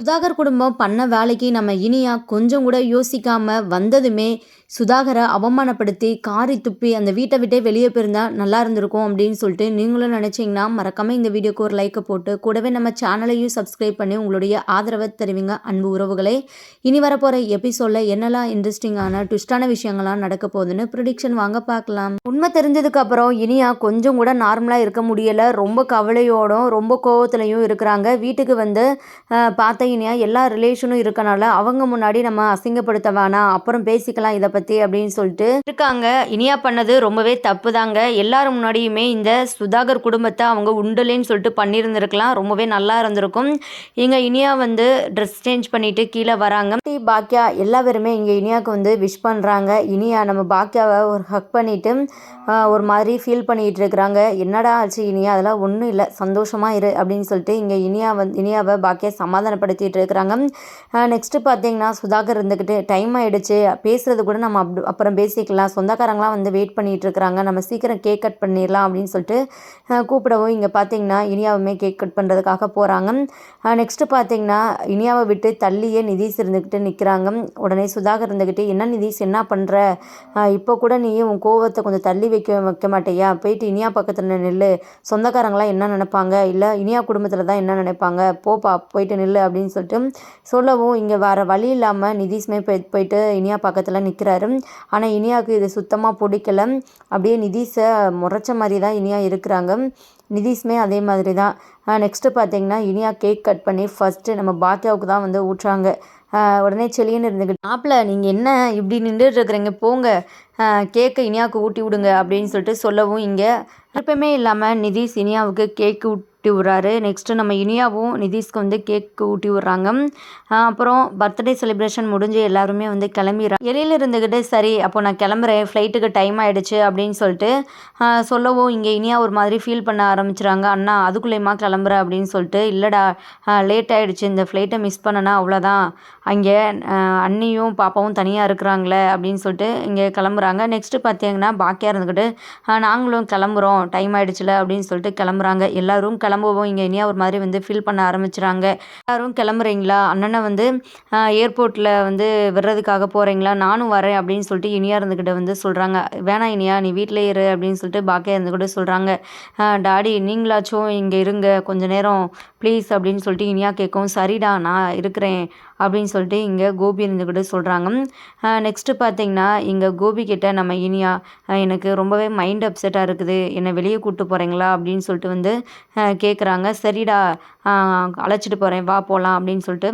சுதாகர் குடும்பம் பண்ண வேலைக்கு நம்ம இனியா கொஞ்சம் கூட யோசிக்காம வந்ததுமே சுதாகரை அவமானப்படுத்தி காரி துப்பி அந்த வீட்டை விட்டே வெளியே போயிருந்தா நல்லா இருந்திருக்கும் அப்படின்னு சொல்லிட்டு நீங்களும் நினச்சிங்கன்னா மறக்காம இந்த வீடியோக்கு ஒரு லைக்கை போட்டு கூடவே நம்ம சேனலையும் சப்ஸ்கிரைப் பண்ணி உங்களுடைய ஆதரவை தெரிவிங்க. அன்பு உறவுகளை இனி வரப்போகிற எபிசோடில் என்னெல்லாம் இன்ட்ரெஸ்டிங்கான ட்விஸ்டான விஷயங்கள்லாம் நடக்க போகுதுன்னு ப்ரிடிக்ஷன் வாங்க பார்க்கலாம். உண்மை தெரிஞ்சதுக்கு அப்புறம் இனியா கொஞ்சம் கூட நார்மலாக இருக்க முடியலை. ரொம்ப கவலையோடும் ரொம்ப கோவத்துலையும் இருக்கிறாங்க. வீட்டுக்கு வந்து பார்த்த இனியா எல்லா ரிலேஷனும் இருக்கனால அவங்க முன்னாடி நம்ம அசிங்கப்படுத்த வேணாம். அப்புறம் பேசிக்கலாம் இதை பற்றி அப்படின்னு சொல்லிட்டு இருக்காங்க. இனியா பண்ணது ரொம்பவே தப்பு தாங்க எல்லாரும் முன்னாடியுமே இந்த சுதாகர் குடும்பத்தை அவங்க உண்டலேன்னு சொல்லிட்டு பண்ணியிருந்திருக்கலாம். ரொம்பவே நல்லா இருந்திருக்கும். இங்கே இனியா வந்து ட்ரெஸ் சேஞ்ச் பண்ணிட்டு கீழே வராங்க. பாக்கியா எல்லா பேருமே இங்கே இனியாவுக்கு வந்து விஷ் பண்ணுறாங்க இனியா நம்ம பாக்கியாவை ஒரு ஹக் பண்ணிவிட்டு ஒரு மாதிரி ஃபீல் பண்ணிகிட்டு இருக்கிறாங்க. என்னடா ஆச்சு இனியா? அதெல்லாம் ஒன்றும் இல்லை. சந்தோஷமாக இரு அப்படின்னு சொல்லிட்டு இங்கே இனியா வந்து இனியாவை பாக்கியா பயன்படுத்திகிட்டு இருக்கிறாங்க. நெக்ஸ்ட்டு பார்த்தீங்கன்னா சுதாகர் இருந்துக்கிட்டு டைம் ஆகிடுச்சு பேசுகிறது கூட நம்ம அப் அப்புறம் பேசிக்கலாம். சொந்தக்காரங்களாம் வந்து வெயிட் பண்ணிகிட்டு இருக்கிறாங்க. நம்ம சீக்கிரம் கேக் கட் பண்ணிடலாம். அப்படின்னு சொல்லிட்டு கூப்பிடவும் இங்கே பார்த்தீங்கன்னா இனியாவுமே கேக் கட் பண்ணுறதுக்காக போகிறாங்க நெக்ஸ்ட்டு பார்த்தீங்கன்னா இனியாவை விட்டு தள்ளியே நிதிஷ் இருந்துக்கிட்டு நிற்கிறாங்க உடனே சுதாகர் இருந்துக்கிட்டு என்ன நிதிஷ் என்ன பண்ணுற இப்போ கூட நீ உன் கோவத்தை கொஞ்சம் தள்ளி வைக்க வைக்க மாட்டேயா? போயிட்டு இனியா பக்கத்தில் நில்லு. சொந்தக்காரங்களாம் என்ன நினைப்பாங்க? இல்லை இனியா குடும்பத்தில் தான் என்ன நினைப்பாங்க? போப்பா போயிட்டு நில்லு அப்படின்னு அப்படின்னு சொல்லிட்டு சொல்லவும் இங்கே வேறு வழி இல்லாமல் நிதிஷ்மே போய் போயிட்டு இனியா பக்கத்தில் நிற்கிறாரு ஆனால் இனியாவுக்கு இது சுத்தமாக பிடிக்கல. அப்படியே நிதிஷை முறைச்ச மாதிரி தான் இனியா இருக்கிறாங்க. நிதிஷ்மே அதே மாதிரி தான் நெக்ஸ்ட்டு பார்த்தீங்கன்னா இனியா கேக் கட் பண்ணி ஃபஸ்ட்டு நம்ம பாக்கியாவுக்கு தான் வந்து ஊட்டுறாங்க. உடனே செளியன்னு இருந்துக்கிட்டு மாப்பிள்ள நீங்கள் என்ன இப்படி நின்றுட்டு இருக்கிறீங்க? போங்க. கேக்கை இனியாவுக்கு ஊட்டி விடுங்க. அப்படின்னு சொல்லிட்டு சொல்லவும் இங்கே விருப்பமே இல்லாமல் நிதிஷ் இனியாவுக்கு கேக்கு ஊட்டி விட்றாரு. நெக்ஸ்ட்டு நம்ம இனியாவும் நிதிஷ்க்கு வந்து கேக்கு ஊட்டி விட்றாங்க. அப்புறம் பர்த்டே செலிப்ரேஷன் முடிஞ்சு எல்லாருமே வந்து கிளம்பிடுறாங்க இடையில இருந்துக்கிட்டு சரி அப்போ நான் கிளம்புறேன் ஃப்ளைட்டுக்கு டைம் ஆகிடுச்சு அப்படின்னு சொல்லிட்டு சொல்லவும் இங்கே இனியா ஒரு மாதிரி ஃபீல் பண்ண ஆரம்பிச்சுறாங்க. அண்ணா அதுக்குள்ளேயுமா கிளம்புற? அப்படின்னு சொல்லிட்டு இல்லைடா லேட் ஆகிடுச்சு இந்த ஃப்ளைட்டை மிஸ் பண்ணனா அவ்வளோதான் அங்கே அண்ணியும் பாப்பாவும் தனியாக இருக்கிறாங்களே அப்படின்னு சொல்லிட்டு இங்கே கிளம்புறாங்க. நெக்ஸ்ட்டு பார்த்தீங்கன்னா பாக்கியாக இருந்துக்கிட்டு நாங்களும் கிளம்புறோம் டைம் ஆகிடுச்சுல அப்படின்னு சொல்லிட்டு கிளம்புறாங்க. எல்லோரும் கிளம்புவோம். இங்கே இனியா ஒரு மாதிரி வந்து ஃபீல் பண்ண ஆரம்பிச்சுறாங்க. யாரும் கிளம்புறீங்களா? அண்ணனை வந்து ஏர்போர்ட்டில் வந்து விடுறதுக்காக போகிறீங்களா நானும் வரேன் அப்படின்னு சொல்லிட்டு இனியா இருந்துக்கிட்ட வந்து சொல்கிறாங்க வேணாம் இனியா நீ வீட்டிலே இரு அப்படின்னு சொல்லிட்டு பாக்கியா இருந்துக்கிட்ட சொல்கிறாங்க டாடி நீங்களாச்சும் இங்கே இருங்க. கொஞ்ச நேரம் ப்ளீஸ் அப்படின்னு சொல்லிட்டு இனியா கேட்கும் சரிடா நான் இருக்கிறேன் அப்படின்னு சொல்லிட்டு இங்கே கோபி இருந்துக்கிட்டு சொல்கிறாங்க நெக்ஸ்ட்டு பார்த்தீங்கன்னா இங்கே கோபி கிட்ட நம்ம இனியா எனக்கு ரொம்பவே மைண்ட் அப்செட்டாக இருக்குது. என்னை வெளியே கூப்பிட்டு போகிறீங்களா அப்படின்னு சொல்லிட்டு வந்து கேட்குறாங்க சரிடா அழைச்சிட்டு போகிறேன் வா போகலாம் அப்படின்னு சொல்லிட்டு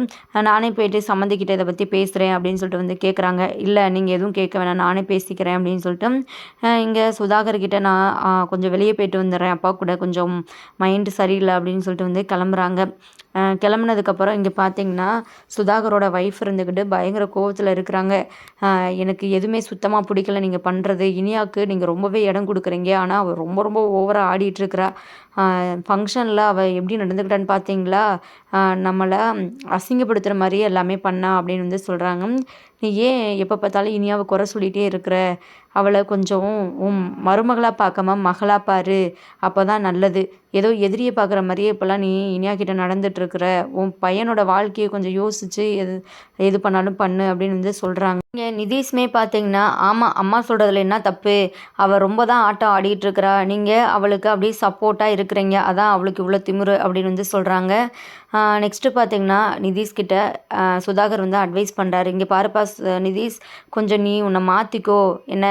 நானே போயிட்டு சம்மந்திக்கிட்ட இதை பற்றி பேசுகிறேன் அப்படின்னு சொல்லிட்டு வந்து கேட்குறாங்க இல்லை நீங்கள் எதுவும் கேட்க வேணாம் நானே பேசிக்கிறேன் அப்படின்னு சொல்லிட்டு இங்கே சுதாகர்கிட்ட நான் கொஞ்சம் வெளியே போயிட்டு வந்துடுறேன். அப்பா கூட கொஞ்சம் மைண்டு சரியில்லை அப்படின்னு சொல்லிட்டு வந்து கிளம்புறாங்க. கிளம்புனதுக்கப்புறம் இங்கே பார்த்தீங்கன்னா சுதாகரோட ஒய்ஃப் இருந்துக்கிட்டு பயங்கர கோவத்தில் இருக்கிறாங்க. எனக்கு எதுவுமே சுத்தமாக பிடிக்கல நீங்கள் பண்ணுறது இனியாவுக்கு நீங்கள் ரொம்பவே இடம் கொடுக்குறீங்க. ஆனால் அவள் ரொம்ப ரொம்ப ஓவராக ஆடிட்டுருக்குறா ஃபங்க்ஷனில் அவள் எப்படி நடந்துக்கிட்டான்னு பார்த்தீங்களா? நம்மளை அசிங்கப்படுத்துகிற மாதிரியே எல்லாமே பண்ணா அப்படின்னு வந்து சொல்கிறாங்க நீ ஏன் எப்போ பார்த்தாலும் இனியாவை குறை சொல்லிகிட்டே இருக்கிற? அவளை கொஞ்சம் உன் மருமகளாக பார்க்காம மகளாக பாரு அப்போ தான் நல்லது. ஏதோ எதிரியை பார்க்குற மாதிரியே இப்போல்லாம் நீ இனியா கிட்ட நடந்துகிட்ருக்குற உன் பையனோட வாழ்க்கையை கொஞ்சம் யோசித்து எது எது பண்ணாலும் பண்ணு அப்படின்னு வந்து சொல்கிறாங்க இங்கே நிதிஷ்மே பார்த்தீங்கன்னா ஆமாம் அம்மா சொல்கிறதுல என்ன தப்பு? அவள் ரொம்ப தான் ஆட்டம் ஆடிட்டுருக்குறா. நீங்கள் அவளுக்கு அப்படியே சப்போர்ட்டாக இருக்கிறீங்க. அதான் அவளுக்கு இவ்வளோ திமிரு அப்படின்னு வந்து சொல்கிறாங்க நெக்ஸ்ட்டு பார்த்தீங்கன்னா நிதிஷ்கிட்ட சுதாகர் வந்து அட்வைஸ் பண்ணுறாரு இங்கே பாருப்பா நிதிஷ் கொஞ்சம் நீ உன்னை மாற்றிக்கோ என்ன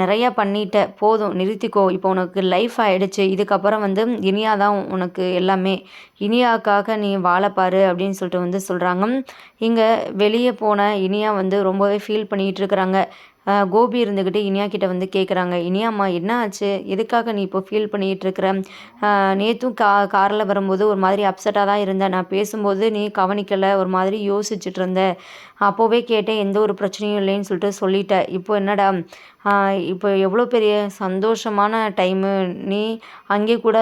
நிறையா பண்ணிட்ட. போதும் நிறுத்திக்கோ. இப்போ உனக்கு லைஃப் ஆகிடுச்சு இதுக்கப்புறம் வந்து இனியா தான் உனக்கு எல்லாமே. இனியாக்காக நீ வாழப்பாரு அப்படின்னு சொல்லிட்டு வந்து சொல்கிறாங்க இங்கே வெளியே போன இனியா வந்து ரொம்பவே ஃபீல் பண்ணிகிட்டு இருக்கிறாங்க. கோபி இருந்துக்கிட்டு இனியா கிட்ட வந்து கேட்குறாங்க இனியாம்மா என்ன ஆச்சு? எதுக்காக நீ இப்போ ஃபீல் பண்ணிகிட்டு இருக்கிற நேற்றும் கா காரில் வரும்போது ஒரு மாதிரி அப்செட்டாக தான் இருந்தேன். நான் பேசும்போது நீ கவனிக்கலை. ஒரு மாதிரி யோசிச்சுட்டு இருந்த அப்போவே கேட்டேன் எந்த ஒரு பிரச்சனையும் இல்லைன்னு சொல்லிட்டு சொல்லிட்டேன். இப்போ என்னடா இப்போ எவ்வளோ பெரிய சந்தோஷமான டைமு நீ அங்கே கூட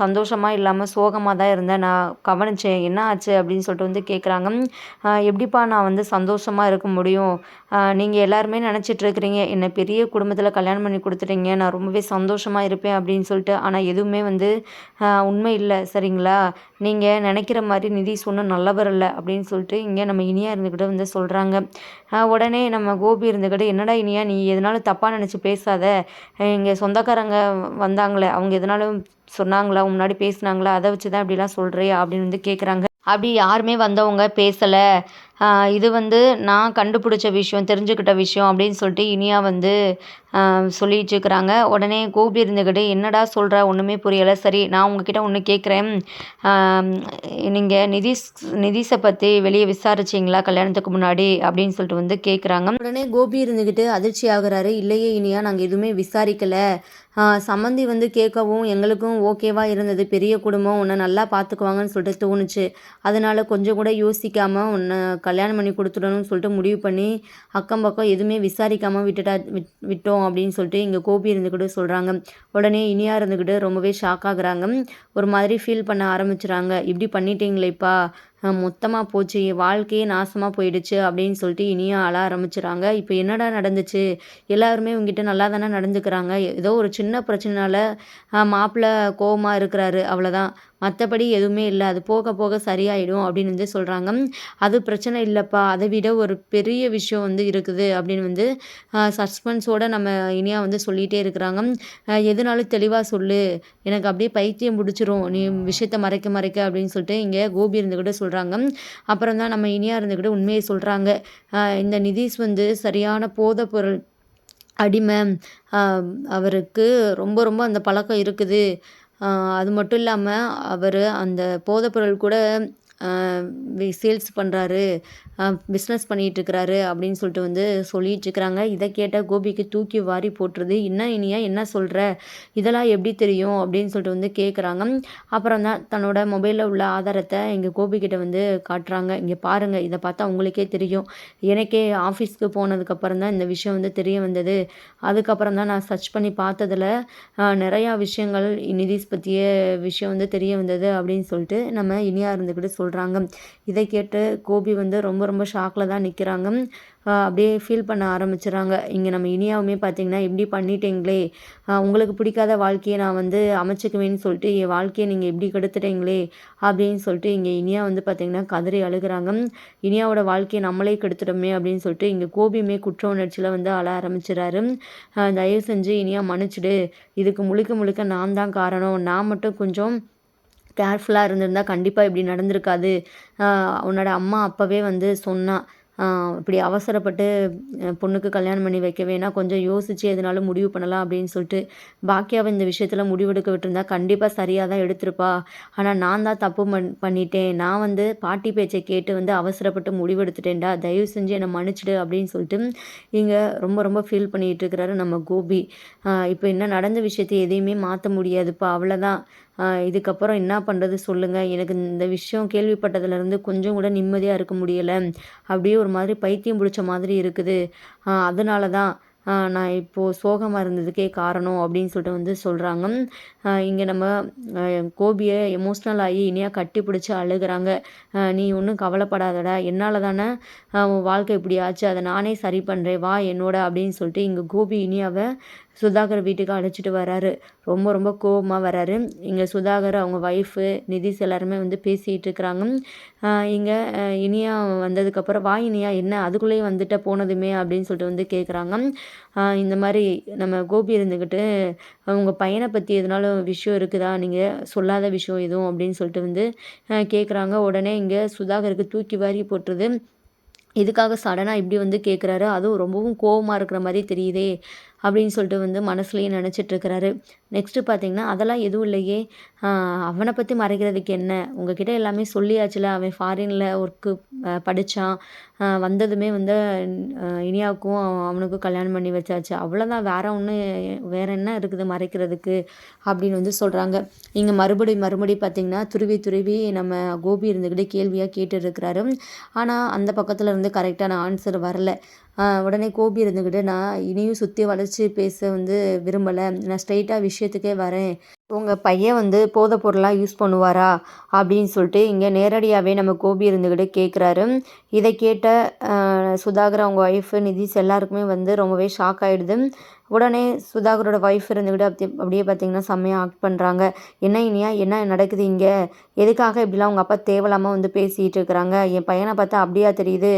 சந்தோஷமாக இல்லாமல் சோகமாக தான் இருந்த நான் கவனிச்சேன் என்ன ஆச்சு அப்படின்னு சொல்லிட்டு வந்து கேட்குறாங்க எப்படிப்பா நான் வந்து சந்தோஷமாக இருக்க முடியும்? நீங்கள் எல்லாருமே நினச்சிட்ருக்கிறீங்க என்னை பெரிய குடும்பத்தில் கல்யாணம் பண்ணி கொடுத்துட்டீங்க நான் ரொம்பவே சந்தோஷமாக இருப்பேன் அப்படின்னு சொல்லிட்டு. ஆனால் எதுவுமே வந்து உண்மை இல்லை சரிங்களா? நீங்கள் நினைக்கிற மாதிரி நிதி சொன்ன நல்லவர் இல்லை அப்படின்னு சொல்லிட்டு இங்கே நம்ம இனியாக இருந்துக்கிட்டு வந்து சொல்கிறாங்க உடனே நம்ம கோபி இருந்துக்கிட்டு என்னடா இனியா நீ எதனால் தப்பாக நினச்சி பேசாத. இங்கே சொந்தக்காரங்க வந்தாங்களே அவங்க எதனாலும் சொன்னாங்களா முன்னாடி பேசுனாங்களா அதை வச்சு தான் இப்படிலாம் சொல்கிறியா அப்படின்னு வந்து கேட்குறாங்க அப்படி யாருமே வந்தவங்க பேசலை. இது வந்து நான் கண்டுபிடிச்ச விஷயம் தெரிஞ்சுக்கிட்ட விஷயம் அப்படின்னு சொல்லிட்டு இனியா வந்து சொல்லிகிட்ருக்குறாங்க உடனே கோபி இருந்துக்கிட்டு என்னடா சொல்கிற ஒன்றுமே புரியலை. சரி நான் உங்ககிட்ட ஒன்று கேட்குறேன் நீங்கள் நிதிஷ் நிதிஷை பற்றி வெளியே விசாரிச்சிங்களா கல்யாணத்துக்கு முன்னாடி? அப்படின்னு சொல்லிட்டு வந்து கேட்குறாங்க உடனே கோபி இருந்துக்கிட்டு அதிர்ச்சி ஆகுறாரு. இல்லையே இனியா நாங்கள் எதுவுமே விசாரிக்கலை. சம்மந்தி வந்து கேட்கவும் எங்களுக்கும் ஓகேவாக இருந்தது. பெரிய குடும்பம். உன்னை நல்லா பார்த்துக்குவாங்கன்னு சொல்லிட்டு தோணுச்சு. அதனால் கொஞ்சம் கூட யோசிக்காமல் உன்னை கல்யாணம் பண்ணி கொடுத்துடணும்னு சொல்லிட்டு முடிவு பண்ணி அக்கம் பக்கம் எதுவுமே விசாரிக்காமல் விட்டுட்டா விட் விட்டோம் அப்படின்னு சொல்லிட்டு இங்கே கோபி இருந்துக்கிட்டு சொல்கிறாங்க உடனே இனியாக இருந்துக்கிட்டு ரொம்பவே ஷாக் ஆகுறாங்க. ஒரு மாதிரி ஃபீல் பண்ண ஆரம்பிச்சுறாங்க. இப்படி பண்ணிட்டீங்களேப்பா. மொத்தமாக போச்சு. என் வாழ்க்கையே நாசமாக போயிடுச்சு அப்படின்னு சொல்லிட்டு இனியும் அழ ஆரம்பிச்சுறாங்க. இப்போ என்னடா நடந்துச்சு? எல்லாருமே உங்ககிட்ட நல்லா தானே நடந்துக்கிறாங்க. ஏதோ ஒரு சின்ன பிரச்சனைனால மாப்பிள்ளை கோவமாக இருக்கிறாரு. அவ்வளோதான் மற்றபடி எதுவுமே இல்லை. அது போக போக சரியாயிடும் அப்படின்னு வந்து சொல்கிறாங்க அது பிரச்சனை இல்லைப்பா. அதை விட ஒரு பெரிய விஷயம் வந்து இருக்குது அப்படின்னு வந்து சஸ்பென்ஸோடு நம்ம இனியா வந்து சொல்லிகிட்டே இருக்கிறாங்க. எதுனாலும் தெளிவாக சொல்லு. எனக்கு அப்படியே பைத்தியம் பிடிச்சிரும். நீ விஷயத்த மறைக்க மறைக்க அப்படின்னு சொல்லிட்டு இங்கே கோபி இருந்துக்கிட்டு சொல்கிறாங்க அப்புறம் தான் நம்ம இனியாக இருந்துக்கிட்டு உண்மையை சொல்கிறாங்க இந்த நிதிஷ் வந்து சரியான போதை பொருள் அடிமை. அவருக்கு ரொம்ப ரொம்ப அந்த பழக்கம் இருக்குது. அது மட்டும் இல்லாமல் அவர் அந்த போதைப்பொருள் கூட சேல்ஸ் பண்ணுறாரு பிஸ்னஸ் பண்ணிகிட்ருக்கிறாரு அப்படின்னு சொல்லிட்டு வந்து சொல்லிகிட்ருக்குறாங்க இதை கேட்ட கோபிக்கு தூக்கி வாரி போட்டுருது. என்ன இனியா என்ன சொல்கிற இதெல்லாம் எப்படி தெரியும்? அப்படின்னு சொல்லிட்டு வந்து கேட்குறாங்க அப்புறம் தான் தன்னோட மொபைலில் உள்ள ஆதாரத்தை எங்கள் கோபிக்கிட்ட வந்து காட்டுறாங்க. இங்கே பாருங்கள் இதை பார்த்தா உங்களுக்கே தெரியும். எனக்கே ஆஃபீஸ்க்கு போனதுக்கப்புறம் தான் இந்த விஷயம் வந்து தெரிய வந்தது. அதுக்கப்புறம் தான் நான் சர்ச் பண்ணி பார்த்ததில் நிறையா விஷயங்கள் நிதிஷ் பற்றிய விஷயம் வந்து தெரிய வந்தது அப்படின்னு சொல்லிட்டு நம்ம இனியா இருந்துக்கிட்டு சொல்கிறாங்க இதை கேட்டு கோபி வந்து ரொம்ப ரொம்ப ஷாக்கில் தான் நிற்கிறாங்க அப்படியே ஃபீல் பண்ண ஆரம்பிச்சிடுறாங்க இங்கே நம்ம இனியாவுமே பார்த்தீங்கன்னா இப்படி பண்ணிட்டீங்களே. உங்களுக்கு பிடிக்காத வாழ்க்கையை நான் வந்து அமைச்சிக்குவேன்னு சொல்லிட்டு என் வாழ்க்கையை நீங்கள் எப்படி கெடுத்துட்டீங்களே அப்படின்னு சொல்லிட்டு இங்கே இனியா வந்து பார்த்திங்கன்னா கதறி அழுகிறாங்க. இனியாவோட வாழ்க்கையை நம்மளே கெடுத்துட்டோமே அப்படின்னு சொல்லிட்டு இங்கே கோபியுமே குற்ற உணர்ச்சியில் வந்து அழ ஆரம்பிச்சிடறாரு தயவு செஞ்சு இனியா மன்னிச்சிடு. இதுக்கு முழுக்க முழுக்க நான் தான் காரணம். நான் மட்டும் கொஞ்சம் கேர்ஃபுல்லாக இருந்திருந்தால் கண்டிப்பாக இப்படி நடந்திருக்காது. உன்னோட அம்மா அப்போவே வந்து சொன்னான் இப்படி அவசரப்பட்டு பொண்ணுக்கு கல்யாணம் பண்ணி வைக்க வேணாம் கொஞ்சம் யோசித்து எதுனாலும் முடிவு பண்ணலாம் அப்படின்னு சொல்லிட்டு பாக்கியாவை இந்த விஷயத்தில் முடிவெடுக்க விட்டுருந்தா கண்டிப்பாக சரியாக தான் எடுத்திருப்பா. ஆனால் நான் தான் தப்பு பண் பண்ணிட்டேன். நான் வந்து பாட்டி பேச்சை கேட்டு வந்து அவசரப்பட்டு முடிவெடுத்துட்டேன்டா. தயவு செஞ்சு என்னை மன்னிச்சிடு அப்படின்னு சொல்லிட்டு இங்கே ரொம்ப ரொம்ப ஃபீல் பண்ணிகிட்டு இருக்கிறாரு நம்ம கோபி. இப்போ என்ன நடந்த விஷயத்தை எதையுமே மாற்ற முடியாதுப்பா. அவ்வளோதான் இதுக்கப்புறம் என்ன பண்ணுறது சொல்லுங்கள் எனக்கு இந்த விஷயம் கேள்விப்பட்டதுலேருந்து கொஞ்சம் கூட நிம்மதியாக இருக்க முடியலை. அப்படியே ஒரு மாதிரி பைத்தியம் பிடிச்ச மாதிரி இருக்குது. அதனால தான் நான் இப்போது சோகமாக இருந்ததுக்கே காரணம் அப்படின்னு சொல்லிட்டு வந்து சொல்கிறாங்க இங்கே நம்ம கோபியை எமோஷ்னல் ஆகி இனியாக கட்டி பிடிச்சி அழுகிறாங்க. நீ ஒன்றும் கவலைப்படாதடா. என்னால் தானே உன் வாழ்க்கை இப்படி ஆச்சு. அதை நானே சரி பண்ணுறேன் வா என்னோட அப்படின்னு சொல்லிட்டு இங்கே கோபி இனியாவை சுதாகர் வீட்டுக்கு அழைச்சிட்டு வராரு. ரொம்ப ரொம்ப கோபமாக வராரு. இங்கே சுதாகர் அவங்க ஒய்ஃபு நிதிஷ் எல்லாருமே வந்து பேசிகிட்டு இருக்கிறாங்க. இங்கே இனியா வந்ததுக்கப்புறம் வா இனியா என்ன? அதுக்குள்ளேயே வந்துட்ட போனதுமே? அப்படின்னு சொல்லிட்டு வந்து கேட்குறாங்க இந்த மாதிரி நம்ம கோபி இருந்துக்கிட்டு உங்கள் பையனை பற்றி எதுனாலும் விஷயம் இருக்குதா? நீங்கள் சொல்லாத விஷயம் எதுவும்? அப்படின்னு சொல்லிட்டு வந்து கேட்குறாங்க உடனே இங்கே சுதாகருக்கு தூக்கி வாரி போட்டுருது. இதுக்காக சடனாக இப்படி வந்து கேட்குறாரு அதுவும் ரொம்பவும் கோபமாக இருக்கிற மாதிரி தெரியுதே. அப்படின்னு சொல்லிட்டு வந்து மனசுலேயே நினச்சிட்ருக்கிறாரு நெக்ஸ்ட்டு பார்த்தீங்கன்னா அதெல்லாம் எதுவும் இல்லையே. அவனை பற்றி மறைக்கிறதுக்கு என்ன? உங்ககிட்ட எல்லாமே சொல்லியாச்சுல. அவன் ஃபாரினில் ஒர்க்கு படித்தான் வந்ததுமே வந்து இனியாவுக்கும் அவனுக்கும் கல்யாணம் பண்ணி வச்சாச்சு. அவ்வளோதான் வேற ஒன்று வேற என்ன இருக்குது மறைக்கிறதுக்கு? அப்படின்னு வந்து சொல்கிறாங்க இங்கே மறுபடி மறுபடி பார்த்திங்கன்னா துருவி துருவி நம்ம கோபி இருந்துக்கிட்டே கேள்வியாக கேட்டு இருக்கிறாரு. ஆனால் அந்த பக்கத்தில் இருந்து கரெக்டான ஆன்சர் வரல. உடனே கோபி இருந்துக்கிட்டு நான் இனியும் சுற்றி வளைச்சி பேச வந்து விரும்பலை. நான் ஸ்ட்ரைட்டாக விஷயத்துக்கே வரேன். உங்கள் பையன் வந்து போதை பொருளாக யூஸ் பண்ணுவாரா? அப்படின்னு சொல்லிட்டு இங்கே நேரடியாகவே நம்ம கோபி இருந்துக்கிட்டு கேட்குறாரு இதை கேட்ட சுதாகர் அவங்க ஒய்ஃபு நிதிஷ் எல்லாருக்குமே வந்து ரொம்பவே ஷாக் ஆகிடுது உடனே சுதாகரோட ஒய்ஃப் இருந்துக்கிட்டு அப்படி அப்படியே பார்த்தீங்கன்னா செம்மையாக ஆக்ட் பண்ணுறாங்க என்ன இனியா? என்ன நடக்குது இங்கே? எதுக்காக இப்படிலாம் உங்கள் அப்பா தேவையில்லாமல் வந்து பேசிகிட்டு இருக்கிறாங்க? என் பையனை பார்த்தா அப்படியா தெரியுது?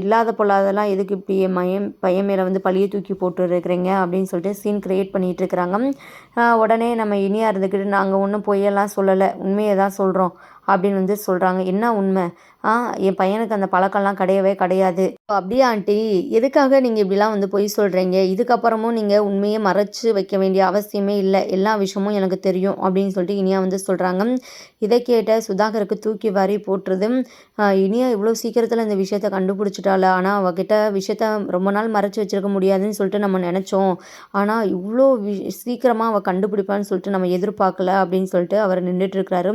இல்லாத பொல்லாதெல்லாம் எதுக்கு இப்படி என் மயம் பையன் மேலே வந்து பழியை தூக்கி போட்டு இருக்கிறீங்க அப்படின்னு சொல்லிட்டு சீன் க்ரியேட் பண்ணிகிட்டு இருக்கிறாங்க. உடனே நம்ம இனியாக இருந்துக்கிட்டு நாங்கள் ஒன்றும் பொய்யெல்லாம் சொல்லலை. உண்மையை தான் சொல்கிறோம் அப்படின்னு வந்து சொல்கிறாங்க என்ன உண்மை? ஆ என் பையனுக்கு அந்த பழக்கம்லாம் கிடையவே கிடையாது. அப்படியே ஆண்டி எதுக்காக நீங்கள் இப்படிலாம் வந்து பொய் சொல்கிறீங்க இதுக்கப்புறமும் நீங்கள் உண்மையை மறைச்சு வைக்க வேண்டிய அவசியமே இல்லை. எல்லா விஷயமும் எனக்கு தெரியும் அப்படின்னு சொல்லிட்டு இனியா வந்து சொல்கிறாங்க இதை கேட்ட சுதாகருக்கு தூக்கி வாரி போட்டுருது. இனியா இவ்வளோ சீக்கிரத்தில் இந்த விஷயத்த கண்டுபிடிச்சிட்டால ஆனால் அவகிட்ட விஷயத்த ரொம்ப நாள் மறைச்சி வச்சிருக்க முடியாதுன்னு சொல்லிட்டு நம்ம நினச்சோம். ஆனால் இவ்வளோ வி சீக்கிரமாக அவள் கண்டுபிடிப்பான்னு சொல்லிட்டு நம்ம எதிர்பார்க்கல அப்படின்னு சொல்லிட்டு அவர் நின்றுட்டுருக்கிறாரு